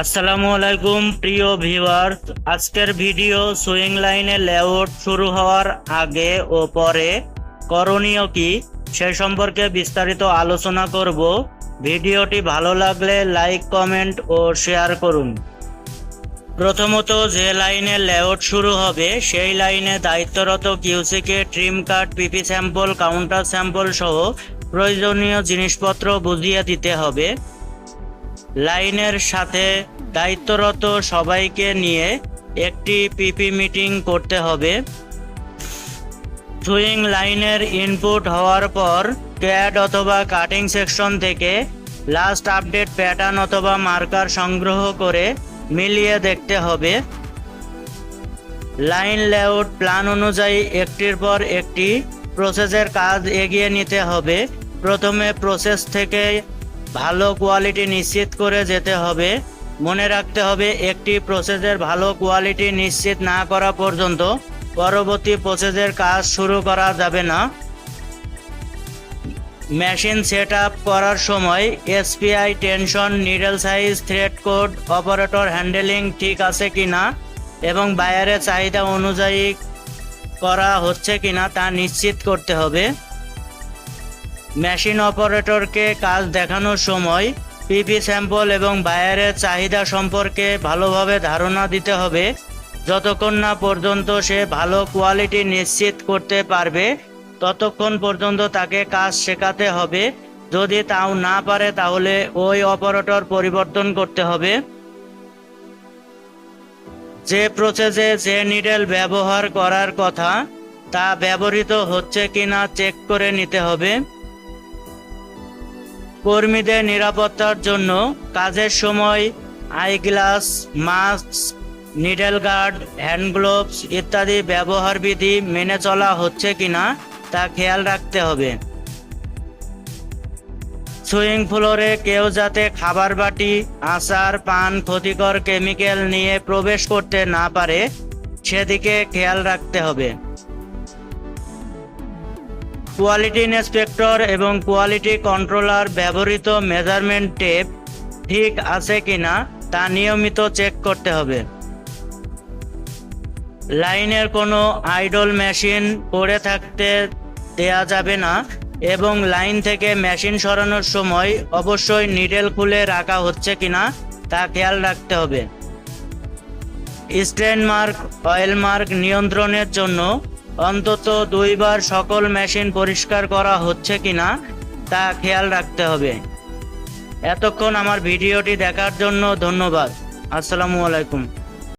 আসসালামু আলাইকুম, প্রিয় ভিউয়ার। আজকের ভিডিও সুইং লাইনে লেআউট শুরু হওয়ার আগে ও পরে করণীয় কি সে সম্পর্কে বিস্তারিত আলোচনা করব। ভিডিওটি ভালো লাগলে লাইক, কমেন্ট ও শেয়ার করুন। প্রথমত যে লাইনে লেআউট শুরু হবে, সেই লাইনে দায়িত্বরত কিউসিকে trim cut PP sample counter sample সহ প্রয়োজনীয় জিনিসপত্র বুঝিয়ে দিতে হবে। লাইনের সাথে দায়িত্বরত সবাইকে নিয়ে একটি পিপি মিটিং করতে হবে। সুইং লাইনের ইনপুট হওয়ার পর ক্যাড অথবা কাটিং সেকশন থেকে লাস্ট আপডেট প্যাটার্ন অথবা মার্কার সংগ্রহ করে মিলিয়ে দেখতে হবে। লাইন লেআউট প্ল্যান অনুযায়ী একটির পর একটি প্রসেসের কাজ এগিয়ে নিতে হবে। প্রথমে প্রসেস থেকে ভালো কোয়ালিটি নিশ্চিত করে যেতে হবে। মনে রাখতে হবে, একটি প্রসেসের ভালো কোয়ালিটি নিশ্চিত না করা পর্যন্ত পরবর্তী প্রসেসের কাজ শুরু করা যাবে না। মেশিন সেট করার সময় SPI tension needle size thread code operator handling ঠিক আছে কি না এবং বায়ারের চাহিদা অনুযায়ী করা হচ্ছে কিনা তা নিশ্চিত করতে হবে। মেশিন অপারেটরকে কাজ দেখানোর সময় পিপি স্যাম্পল এবং বায়ারের চাহিদা সম্পর্কে ভালোভাবে ধারণা দিতে হবে। যতক্ষণ না পর্যন্ত সে ভালো কোয়ালিটি নিশ্চিত করতে পারবে, ততক্ষণ পর্যন্ত তাকে কাজ শেখাতে হবে। যদি তাও না পারে, তাহলে ওই অপারেটর পরিবর্তন করতে হবে। যে প্রসেসে যে নিডেল ব্যবহার করার কথা, তা ব্যবহৃত হচ্ছে কিনা চেক করে নিতে হবে। কর্মীদের নিরাপত্তার জন্য কাজের সময় eye glass mask, needle guard, hand gloves ইত্যাদি ব্যবহার বিধি মেনে চলা হচ্ছে কিনা তা খেয়াল রাখতে হবে। সুইং ফ্লোরে কেউ যাতে খাবার বাটি, আচার, পান, ক্ষতিকর কেমিক্যাল নিয়ে প্রবেশ করতে না পারে, সেদিকে খেয়াল রাখতে হবে। কোয়ালিটি ইন্সপেক্টর এবং কোয়ালিটি কন্ট্রোলার ব্যবহৃত মেজারমেন্ট টেপ ঠিক আছে কিনা তা নিয়মিত চেক করতে হবে। লাইনের কোনো আইডল মেশিন পড়ে থাকতে দেয়া যাবে না এবং লাইন থেকে মেশিন সরানোর সময় অবশ্যই নিডেল খুলে রাখা হচ্ছে কিনা তা খেয়াল রাখতে হবে। স্ট্রেন মার্ক, অয়েল মার্ক নিয়ন্ত্রণের জন্য অন্তত দুইবার সকল মেশিন পরিষ্কার করা হচ্ছে কিনা তা খেয়াল রাখতে হবে। এতক্ষণ আমার ভিডিওটি দেখার জন্য ধন্যবাদ। আসসালামু আলাইকুম।